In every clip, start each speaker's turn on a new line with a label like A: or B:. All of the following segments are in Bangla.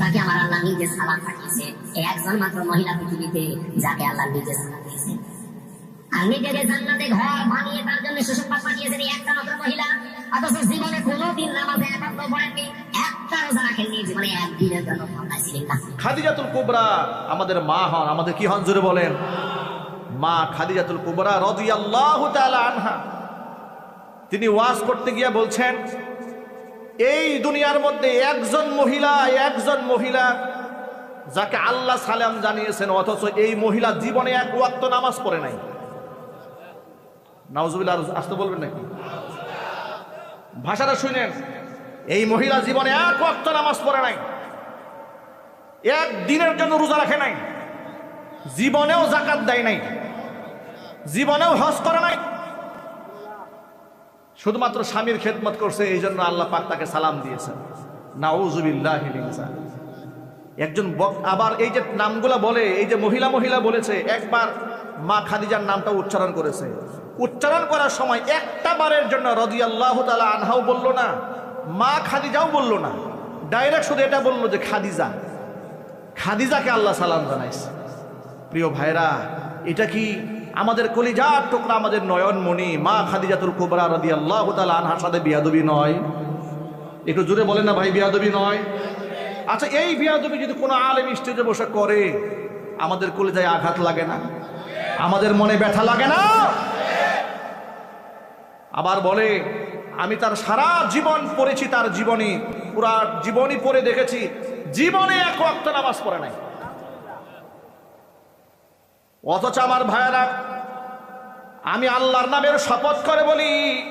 A: তাকে আমার আল্লাহ নিজে সালাম পাঠিয়েছে। একজন মাত্র মহিলা পৃথিবীতে যাকে আল্লাহ নিজে সালাম দিয়েছে। আর জান্নাতে ঘর বানিয়ে তার জন্য সুসংবাদ পাঠিয়েছেন একটা মাত্র মহিলা। অথচ জীবনে কোনোদিন নামাজে একান্ত পড়েননি
B: আমাদের মা হন। আমাদের কি হন বলেন? মা খাদিজাতুল কুবরা রাদিয়াল্লাহু আনহা। তিনি ওয়াজ করতে গিয়ে বলছেন, এই দুনিয়ার মধ্যে একজন মহিলা একজন মহিলা যাকে আল্লাহ সালাম জানিয়েছেন, অথচ এই মহিলা জীবনে এক ওয়াক্ত নামাজ পড়ে নাই। আসতে বলবেন নাকি? ভাষাটা শুনেন। এই মহিলা জীবনে এক নামাজ পড়ে নাই। এক দিনের জন্য রোজা রাখে নাই। জীবনেও জাকাত দেয় নাই। জীবনেও করে নাই। শুধুমাত্র স্বামীর খেদমত করছে, এই জন্য আল্লাহ পাক তাকে সালাম দিয়েছেন। নাউজুবিল্লাহ একজন আবার এই যে নামগুলা বলে, এই যে মহিলা মহিলা বলেছে, একবার মা খাদিজার নামটা উচ্চারণ করেছে। উচ্চারণ করার সময় একটা বারের জন্য রদি আল্লাহ তালা আনহাও বলল না, মা খাদিজাও বলল না, ডাইরেক্ট শুধু এটা বলল যে খাদিজা। খাদিজাকে আল্লাহ সালাম জানাইছে। প্রিয় ভাইরা, এটা কি আমাদের কলিজার টুকরা, আমাদের নয়নমণি, মা খাদিজাতুল কুবরা রদি আল্লাহ তালা আনহার সাথে বিয়াদবি নয়? একটু জোরে বলে না ভাই, বিয়াদবি নয়? আচ্ছা এই বিয়াদবি যদি কোনো আলেম স্টেজে বসে করে, আমাদের কলিজায় আঘাত লাগে না? আমাদের মনে ব্যথা লাগে না? আবার বলে, আমি তার সারা জীবন পড়েছি, তার জীবনী, পুরা জীবনী পড়ে দেখেছি। জীবনে এক ওয়াক্ত নামাজ পড়ে নাই। অথচ আমার ভাইয়েরা, আমি আল্লাহর নামের শপথ করে বলি,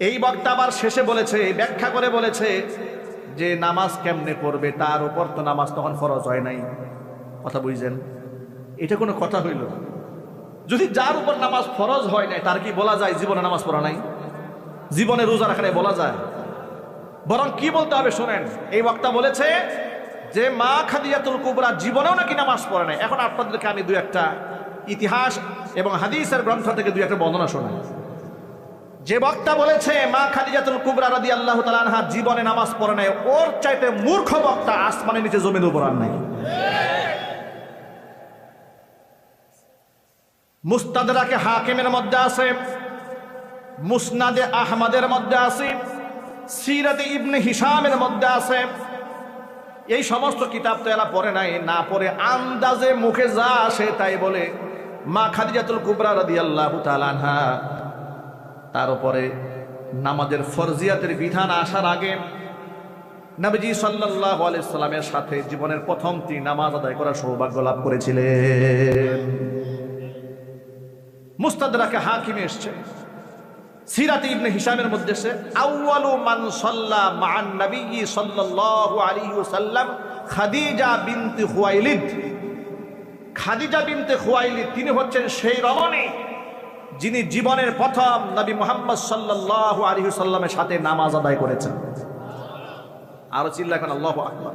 B: এই বক্তা আবার শেষে বলেছে, ব্যাখ্যা করে বলেছে যে, নামাজ কেমনে পড়বে? তার উপর তো নামাজ তখন ফরজ হয় নাই। কথা বুঝলেন? এটা কোনো কথা হইল না। যদি যার উপর নামাজ ফরজ হয় নাই, তার কি বলা যায়? জীবনে নামাজ পড়া নাই? জীবনে রোজা রাখা নাই বলা যায়? বরং কি বলতে হবে শোনেন, এই বক্তা বলেছে যে, মা খাদিজাতুল কুবরা জীবনেও নাকি নামাজ পড়ে নাই। এখন আপনাদেরকে আমি দুই একটা ইতিহাস এবং হাদিসের গ্রন্থ থেকে দুই একটা বর্ণনা শোনাই। যে বক্তা বলেছে, মা খাদিজাতুল কুবরা রাদি আল্লাহ তালানহা জীবনে নামাজ পড়ে নাই, ওর চাইতে মূর্খ বক্তা আসমানের নিচে জমির উপর আর নাই। মুস্তাদরাকে হাকিমের মধ্যে আছে, মুসনাদে আহমদের মধ্যে আছে, সিরাতে ইবনে হিসামের মধ্যে আছে। এই সমস্ত কিতাব তো এরা পড়ে নাই, না পড়ে আন্দাজে মুখে যা আসে তাই বলে। মা খাদিজাতুল কুবরা রাদি আল্লাহ তালানহা তার উপরে নামাজের ফরজিয়াতের বিধান আসার আগে নবীজি সাল্লাহ আলাইসাল্লামের সাথে জীবনের প্রথম তিনি নামাজ আদায় করার সৌভাগ্য লাভ করেছিলেন। মুস্তাদরাকে হাকিমে এসছে। সিরাতে ইবনে হিসামের মধ্যে সে, আউয়ালু মান সাল্লা মান নবী সাল্লাল্লাহু আলাইহি ওয়াসাল্লাম খাদিজা বিনতে খুয়াইলিদ। খাদিজা বিনতে খুয়াইলিদ, তিনি হচ্ছেন সেই রমণী যিনি জীবনের প্রথম নবী মোহাম্মদ সাল্লাল্লাহু আলাইহি সাল্লামের সাথে নামাজ আদায় করেছেন। আরও চিল্লা এখন আল্লাহু আকবার।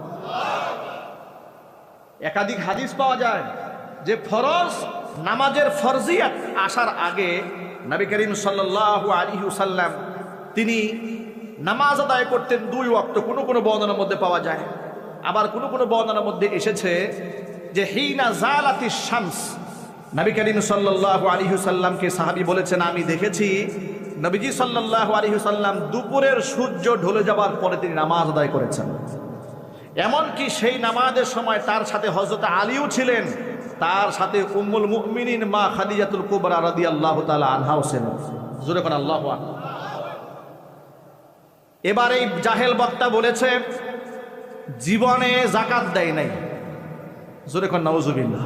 B: একাধিক হাদিস পাওয়া যায় যে ফরজ, নামাজের ফরজিয়াত আসার আগে নবী করিম সাল্লাল্লাহু আলাইহি সাল্লাম তিনি নামাজ আদায় করতেন দুই ওয়াক্ত। কোনো কোনো বর্ণনার মধ্যে পাওয়া যায়। আবার কোনো কোনো বর্ণনার মধ্যে এসেছে যে, হিনা জালাতি শামস নবী করিম সাল্লাল্লাহু আলাইহি সাল্লামকে সাহাবী বলেছেন, আমি দেখেছি নবীজি সাল্লাল্লাহু আলাইহি সাল্লাম দুপুরের সূর্য ঢলে যাওয়ার পরে তিনি নামাজ আদায় করেছেন। এমনকি সেই নামাজের সময় তার সাথে হজরত আলীও ছিলেন। তার সাথে উম্মুল মুমিনিন মা খাদিজাতুল কুবরা রাদিয়াল্লাহু তাআলা আনহাও ছিলেন। জোরে কোন আল্লাহু এবার এই জাহেল বক্তা বলেছে, জীবনে জাকাত দেয় নাই। জোরে কোন নাউজুবিল্লাহ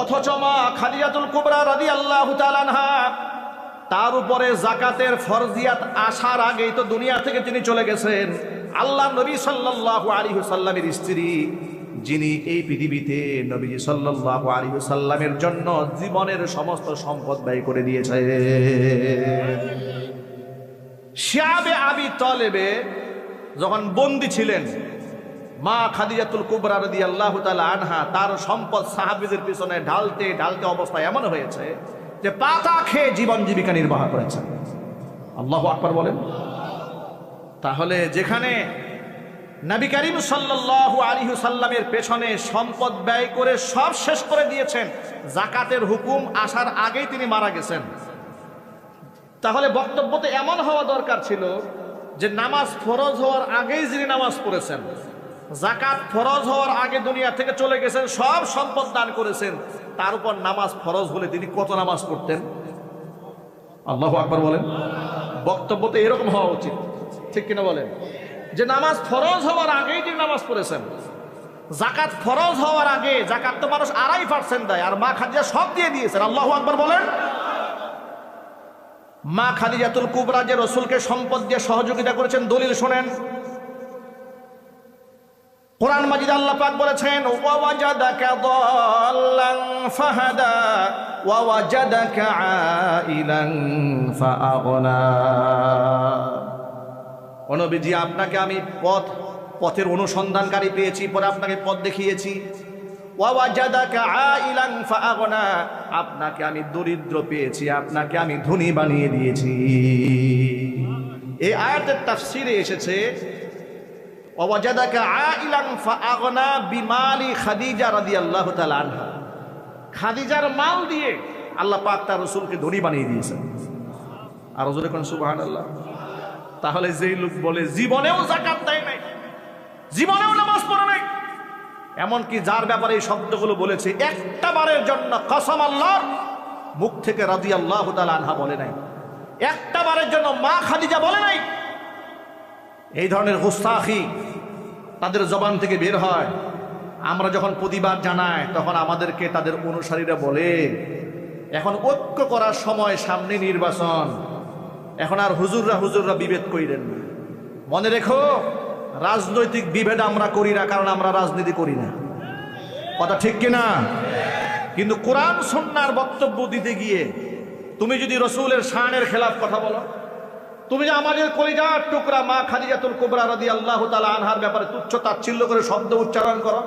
B: অথচ মা খাদিজাতুল কুবরা রাদিয়াল্লাহু তাআলা আনহা, তার উপরে জাকাতের ফরজিয়াত আসার আগেই তো দুনিয়া থেকে তিনি চলে গেছেন। আল্লাহ নবী সাল্লাল্লাহু আলাইহি সাল্লামের স্ত্রী যিনি এই পৃথিবীতে নবীজি সাল্লাল্লাহু আলাইহি সাল্লামের জন্য জীবনের সমস্ত সম্পদ ব্যয় করে দিয়েছে। শিয়াবে আবি তলেবে যখন বন্দী ছিলেন, মা খাদিজাতুল কুবরা রদি আল্লাহ আনহা, তার সম্পদ সাহাবিদের পিছনে ঢালতে ঢালতে অবস্থা এমন হয়েছে যে পাতা খেয়ে জীবন জীবিকা নির্বাহ করেছেন আল্লাহ আকবর বলেন। তাহলে যেখানে নবী করিম সাল্লাল্লাহু আলাইহি সাল্লামের পেছনে সম্পদ ব্যয় করে সব শেষ করে দিয়েছেন। জাকাতের হুকুম আসার আগেই তিনি মারা গেছেন। তাহলে বক্তব্যতে এমন হওয়া দরকার ছিল যে নামাজ ফরজ হওয়ার আগেই যিনি নামাজ পড়েছেন, জাকাত ফরজ হওয়ার আগে দুনিয়া থেকে চলে গেছেন, সব সম্পদ দান করেছেন, তার উপর নামাজ ফরজ হলে তিনি কত নামাজ পড়তেন? আল্লাহ আকবর বলেন। বক্তব্য তো এরকম হওয়া উচিত। ঠিক কিনা বলেন? যে নামাজ ফরজ হওয়ার আগেই তিনি নামাজ পড়েছেন। জাকাত ফরজ হওয়ার আগে জাকাত তো মানুষ আড়াই পার্সেন্ট দেয়, আর মা খাদিজা সব দিয়ে দিয়েছেন। আল্লাহ আকবর বলেন। মা খাদিজাতুল কুবরা যে রসুলকে সম্পদ দিয়ে সহযোগিতা করেছেন, দলিল শোনেন। কোরআন মাজিদ আল্লাহ পাক বলেছেন ওয়াজাদাকা দাল্লান ফাহাদা ওয়াজাদাকা আইলান ফাআগনা। অনবিজি, আপনাকে আমি পথ, পথের অনুসন্ধানকারী পেয়েছি, পরে আপনাকে পথ দেখিয়েছি। আপনাকে আমি দরিদ্র পেয়েছি, আপনাকে আমি ধনী বানিয়ে দিয়েছি। এই আয়াতের তাফসিরে এসেছে খাদিজার মাল দিয়ে আল্লাহ পাক তার রসুলকে ধনী বানিয়ে দিয়েছেন। আর রসুল কোন সুবহানাল্লাহ। তাহলে যেই লোক বলে, জীবনেও জাকাত দেয় নাই, জীবনেও নামাজ পড়ে নাই। এমনকি যার ব্যাপারে এই শব্দগুলো বলেছে, একটা বারের জন্য কসম আল্লাহ মুখ থেকে রাজি আল্লাহ আনহা বলে নাই। একটা বারের জন্য মা খাদিজা বলে নাই। এই ধরনের গুস্তাখি তাদের জবান থেকে বের হয়। আমরা যখন প্রতিবাদ জানাই, তখন আমাদেরকে তাদের অনুসারীরা বলে, এখন ঐক্য করার সময় সামনে নির্বাচন। এখন আর হুজুররা হুজুররা বিভেদ করিলেন না। মনে রেখো, রাজনৈতিক বিভেদ আমরা করি না, কারণ আমরা রাজনীতি করি না। কথা ঠিক কিনা? কিন্তু কোরআন সন্ন্যার বক্তব্য দিতে গিয়ে তুমি যদি রসুলের শানের খেলাফ কথা বলো, তুমি যে আমাদের কলিজার টুকরা মা খাদিজাতুল কুবরা রাদি আল্লাহ তালা আনহার ব্যাপারে তুচ্ছ তাচ্ছিল্য করে শব্দ উচ্চারণ করো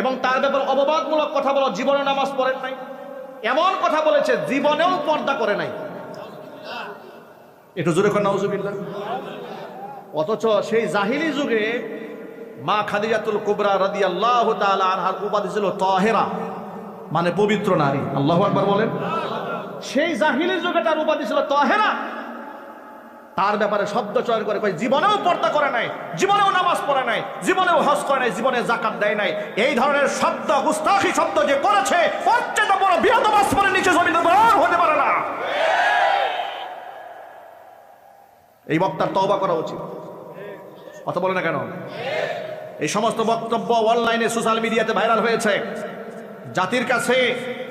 B: এবং তার ব্যাপারে অববাদমূলক কথা বলো, জীবনে নামাজ পড়েন নাই। এমন কথা বলেছে, জীবনেও পর্দা করে নাই। একটু জোরে কর, নাউজুবিল্লাহ। অথচ সেই জাহিলি যুগে মা খাদিজাতুল কুবরা রাদি আল্লাহ আনহার উপাধি ছিল তহেরা মানে পবিত্র নারী। আল্লাহ একবার বলেন। সেই জাহিলি যুগে তার উপাধি ছিল তহেরা। তার ব্যাপারে শব্দ চয়ন করে জীবনেও পর্দা করে নাই, জীবনেও নামাজ পড়ে নাই, জীবনেও হজ করে নাই, জীবনে জাকাত দেয় নাই। এই ধরনের শব্দ, গুস্তাখি শব্দ যে করেছে সবচেয়ে বড় বৃহত্তমাস পরে নিচে জমিতে আর হতে পারে না এই বক্তার তওবা করা উচিত। কথা বলে না কেন? এই সমস্ত বক্তব্য অনলাইনে সোশ্যাল মিডিয়াতে ভাইরাল হয়েছে। জাতির কাছে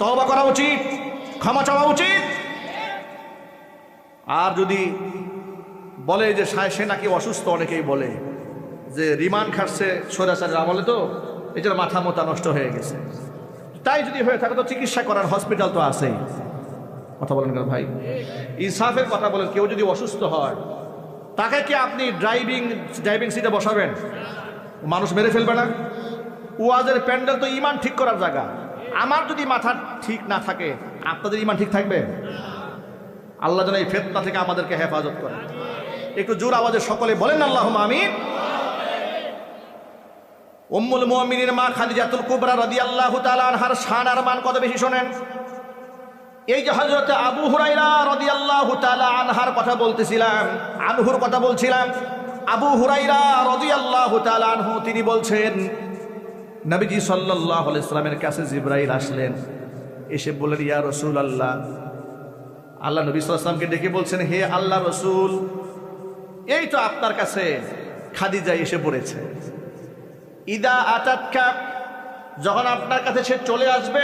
B: তওবা করা উচিত, ক্ষমা চাওয়া উচিত। আর যদি বলে যে সে নাকি অসুস্থ, অনেকেই বলে যে রিমান্ড খাটছে সৈরাচারের আমলে তো, এই জন্য মাথা মোতা নষ্ট হয়ে গেছে। তাই যদি হয়ে থাকে তো চিকিৎসা করার হসপিটাল তো আছেই। কথা বলেন কেন ভাই? ইনসাফের কথা বলেন, কেউ যদি অসুস্থ হয় তাকে কি আপনি ড্রাইভিং ড্রাইভিং সিটে বসাবেন? মানুষ মেরে ফেলবে না? ওয়াজের প্যান্ডেল তো ইমান ঠিক করার জায়গা। আমার যদি মাথা ঠিক না থাকে, আপনাদের ইমান ঠিক থাকবে? আল্লাহ যেন এই ফেতনা থেকে আমাদেরকে হেফাজত করে একটু জোর আওয়াজে সকলে বলেন আল্লাহ আমিন। উম্মুল মুমিনিন মা খাদিজাতুল কুবরা রাদিয়াল্লাহু তাআলা আনহার শান আর মান কত বেশি শোনেন? এই যে হযরত আবু হুরাইরা রদি তাআলা আনহার কথা বলতেছিলাম, আনহুর কথা বলছিলাম, আবু হুরাইরা রদি তাআলা আনহু তিনি বলছেন, নবীজি সাল্লাল্লাহু আলাইহি সাল্লামের কাছে জিবরাইল আসলেন, এসে বললেন, ইয়া রাসূলুল্লাহ। আল্লাহ নবী সাল্লামকে ডেকে বলছেন, হে আল্লাহ রসুল, এই তো আপনার কাছে খাদিজা এসে পড়েছে। ইদা আতাতকা, যখন আপনার কাছে সে চলে আসবে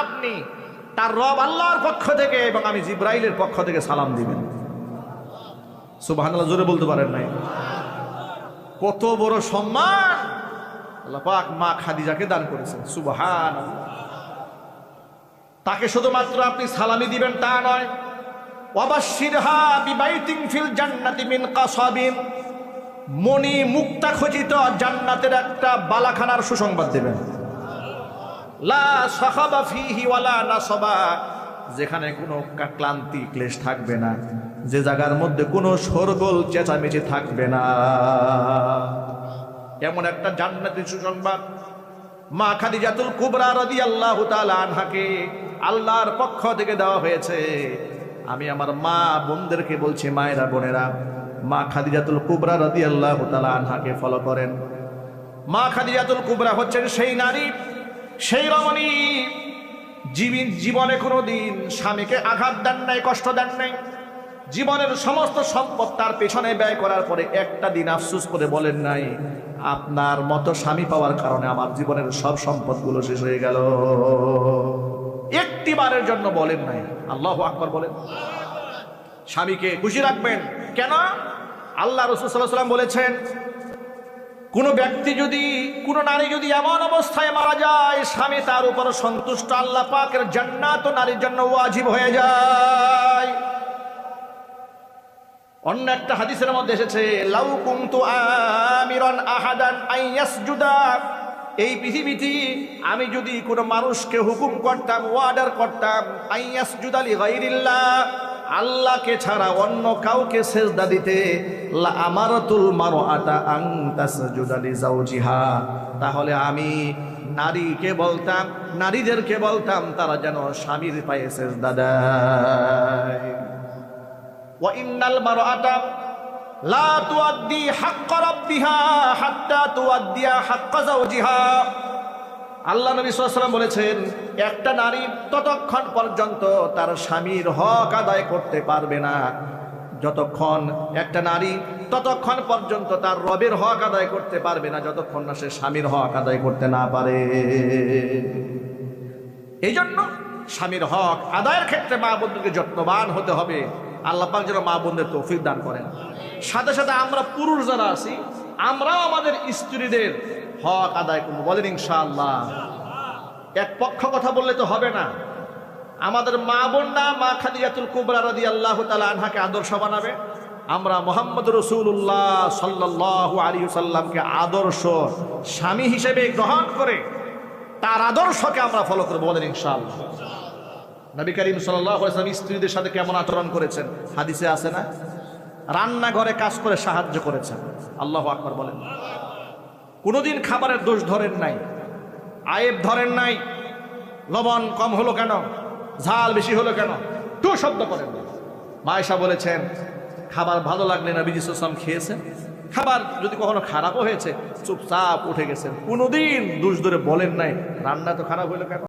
B: আপনি তার রব আল্লাহর পক্ষ থেকে এবং আমি জিব্রাইলের পক্ষ থেকে সালাম দিবেন। সুবাহ জোরে বলতে পারেন নাই? কত বড় সম্মান আল্লাহ পাক মা খাদিজাকে দান করেছেন সুবহান তাকে শুধুমাত্র আপনি সালামি দিবেন তা নয়, ওয়াবাশশিরহা বিবাইতিন ফিল জান্নাতি মিন কাসাবিন মণি মুক্তা খচিত জান্নাতের একটা বালাখানার সুসংবাদ দেবেন। যেখানে কোনো ক্লান্তি, ক্লেশ থাকবে না। যে জায়গার মধ্যে কোনো শোরগোল, চেঁচামেচি থাকবে না। এমন একটা জান্নাতের সুসংবাদ। মা খাদিজাতুল কুবরা রদি তাআলা আনহাকে আল্লাহর পক্ষ থেকে দেওয়া হয়েছে। আমি আমার মা, বোনদেরকে বলছি, মায়েরা, বোনেরা, মা খাদিজাতুল কুবরা রাদিয়াল্লাহু তাআলা আনহাকে ফলো করেন। মা খাদিজাতুল কুবরা হচ্ছেন সেই নারী সেই রমণী জীবন কোনো দিন স্বামীকে আঘাত দেন নাই, কষ্ট দেন নাই। জীবনের সমস্ত সম্পদ তার পেছনে ব্যয় করার পরে একটা দিন আফসুস করে বলেন নাই, আপনার মতো স্বামী পাওয়ার কারণে আমার জীবনের সব সম্পদগুলো শেষ হয়ে গেল। একটি বারের জন্য বলেন নাই। আল্লাহ আকবর বলেন। স্বামীকে খুশি রাখবেন। কেন? আল্লাহ রসুল সাল্লাহ সাল্লাম বলেছেন কোন ব্যক্তি যদি, কোন নারী যদি এমন অবস্থায় মারা যায়, স্বামী তার উপর সন্তুষ্ট, আল্লাহ পাকের জান্নাত নারীর জন্য ওয়াজিব হয়ে যায়। অন্য একটা হাদিসের মধ্যে এসেছে, লাউ কুনতু আমিরান আহাদান আইয়াসজুদা এই পৃথিবীতে আমি যদি কোনো মানুষকে হুকুম করতাম ওয়ার্ডার করতাম আইয়াসজুদা লি গায়রিল্লাহ। আল্লাহকে ছাড়া অন্য কাউকে সেজদা দিতে আমারাতুল মারো আটা আং যাও জিহা তাহলে আমি নারীকে বলতাম, নারীদেরকে বলতাম, তারা যেন স্বামীর পায়ে সেজদা দেয়। ওয়া ইন্নাল মারো আটা লা তুয়াদ্দি হাক্কা রাব্বিহা হাত্তা তুয়াদ্দিয়া যাও জিহা আল্লাহ নবী সাল্লাম বলেছেন, একটা নারী ততক্ষণ পর্যন্ত তার স্বামীর হক আদায় করতে পারবে না। যতক্ষণ একটা নারী ততক্ষণ পর্যন্ত তার রবের হক আদায় করতে পারবে না, যতক্ষণ না সে স্বামীর হক আদায় করতে না পারে। এই জন্য স্বামীর হক আদায়ের ক্ষেত্রে মা বন্ধুকে যত্নবান হতে হবে। আল্লাহ পাক যেন মা বোনদের তৌফিক দান করেন। সাথে সাথে আমরা পুরুষ যারা আছি আমরাও আমাদের স্ত্রীদের হক আদায় করব। বলেন ইনশাআল্লাহ। এক পক্ষ কথা বললে তো হবে না। আমাদের মা বোনরা, মা খাদিজাতুল কুবরা রাদি আল্লাহ তালা আনহাকে আদর্শ বানাবে। আমরা মোহাম্মদ রসুল্লাহ সাল্লাহ আলী সাল্লামকে আদর্শ স্বামী হিসেবে গ্রহণ করে তার আদর্শকে আমরা ফলো করব, বলেন ইনশাআল্লাহ। নবী করিম সাল্লাম স্ত্রীদের সাথে কেমন আচরণ করেছেন? হাদিসে আছে না? রান্নাঘরে কাজ করে সাহায্য করেছেন আল্লাহ আকবর বলেন। কোনোদিন খাবারের দোষ ধরেন নাই। আয়েব ধরেন নাই। লবণ কম হলো কেন? ঝাল বেশি হলো কেন? টু শব্দ করেন মায়েশা বলেছেন, খাবার ভালো লাগলে না বিজি সাম খেয়েছেন। খাবার যদি কখনো খারাপও হয়েছে, চুপচাপ উঠে গেছেন। কোনোদিন দোষ ধরে বলেন নাই, রান্না তো খারাপ হলো কেন?